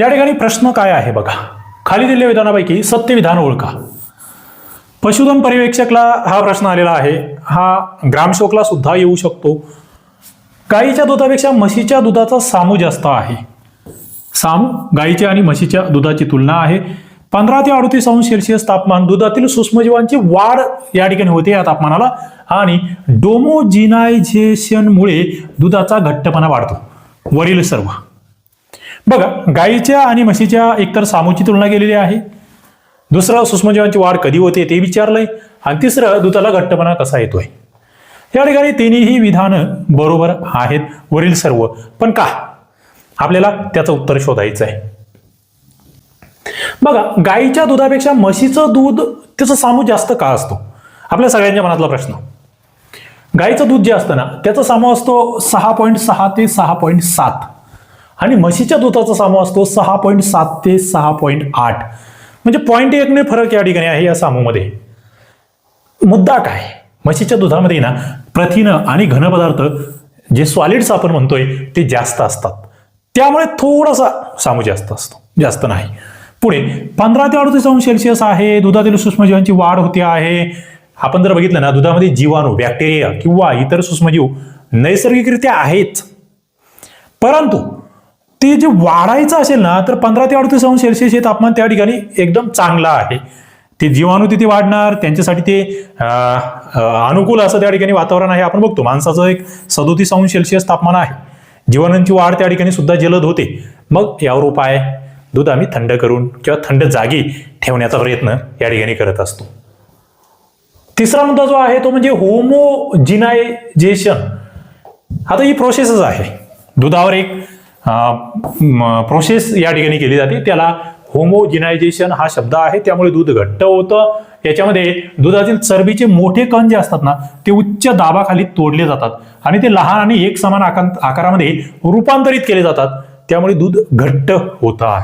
या ठिकाणी प्रश्न काय आहे बघा. खाली दिलेल्या विधानापैकी सत्य विधान ओळखा. पशुधन पर्यवेक्षकला हा प्रश्न आलेला आहे. हा ग्रामशोकला सुद्धा येऊ शकतो. गाईच्या दुधापेक्षा म्हशीच्या दुधाचा सामू जास्त आहे. सामू गाईच्या आणि म्हशीच्या दुधाची तुलना आहे. पंधरा ते अडतीस अंश सेल्सिअस तापमान दुधातील सूक्ष्मजीवांची वाढ या ठिकाणी होते या तापमानाला आणि डोमोजिनायझेशनमुळे दुधाचा घट्टपणा वाढतो. वरील सर्व. बघा गाईच्या आणि म्हशीच्या एकतर सामूची तुलना केलेली आहे. दुसरं सूक्ष्मजीवांची वाढ कधी होते ते विचारलंय. आणि तिसरं दुधाला घट्टपणा कसा येतोय? या ठिकाणी तिन्ही विधानं बरोबर आहेत वरील सर्व. पण का? आपल्याला त्याचं उत्तर शोधायचं आहे बघा गाईच्या दुधापेक्षा म्हशीचं दूध त्याचं सामू जास्त का असतो? आपल्या सगळ्यांच्या मनातला प्रश्न. गाईचं दूध जे असतं ना त्याचा सामू असतो सहा पॉईंट सहा ते सहा पॉईंट सात. आणि म्हशीच्या दुधाचा सामू असतो सहा पॉईंट सात ते सहा पॉईंट आठ. म्हणजे पॉईंट एकने फरक या ठिकाणी आहे या सामूमध्ये. मुद्दा काय? म्हशीच्या दुधामध्ये ना प्रथिनं आणि घनपदार्थ जे सॉलिड्स आपण म्हणतोय ते जास्त असतात. त्यामुळे थोडासा सामू जास्त असतो जास्त नाही. पुढे पंधरा ते अडतीस अंश सेल्सिअस आहे दुधातील सूक्ष्मजीवांची वाढ होते आहे. आपण जर बघितलं ना दुधामध्ये जीवाणू बॅक्टेरिया किंवा इतर सूक्ष्मजीव नैसर्गिकरित्या आहेच परंतु ते जे वाढायचं असेल ना तर पंधरा ते अडतीस अंश सेल्सिअस हे तापमान त्या ठिकाणी एकदम चांगलं आहे. ते जीवाणू तिथे वाढणार त्यांच्यासाठी ते अनुकूल असं त्या ठिकाणी वातावरण आहे. आपण बघतो माणसाचं एक सदोतीस अंश सेल्सिअस तापमान आहे. जीवाणूंची वाढ त्या ठिकाणी सुद्धा जलद होते. मग यावर उपाय दूध आम्ही थंड करून किंवा थंड जागी ठेवण्याचा प्रयत्न या ठिकाणी करत असतो. तिसरा मुद्दा जो आहे तो म्हणजे होमोजिनायझेशन. आता ही प्रोसेसच आहे. दुधावर एक प्रोसेस या ठिकाणी केली जाते. त्याला होमोजिनायझेशन हा शब्द आहे. त्यामुळे दूध घट्ट होतं. याच्यामध्ये दुधातील चरबीचे मोठे कण जे असतात ना ते उच्च दाबाखाली तोडले जातात. आणि ते लहान आणि एक समान आकार आकारामध्ये रूपांतरित केले जातात. त्यामुळे दूध घट्ट होतं आहे.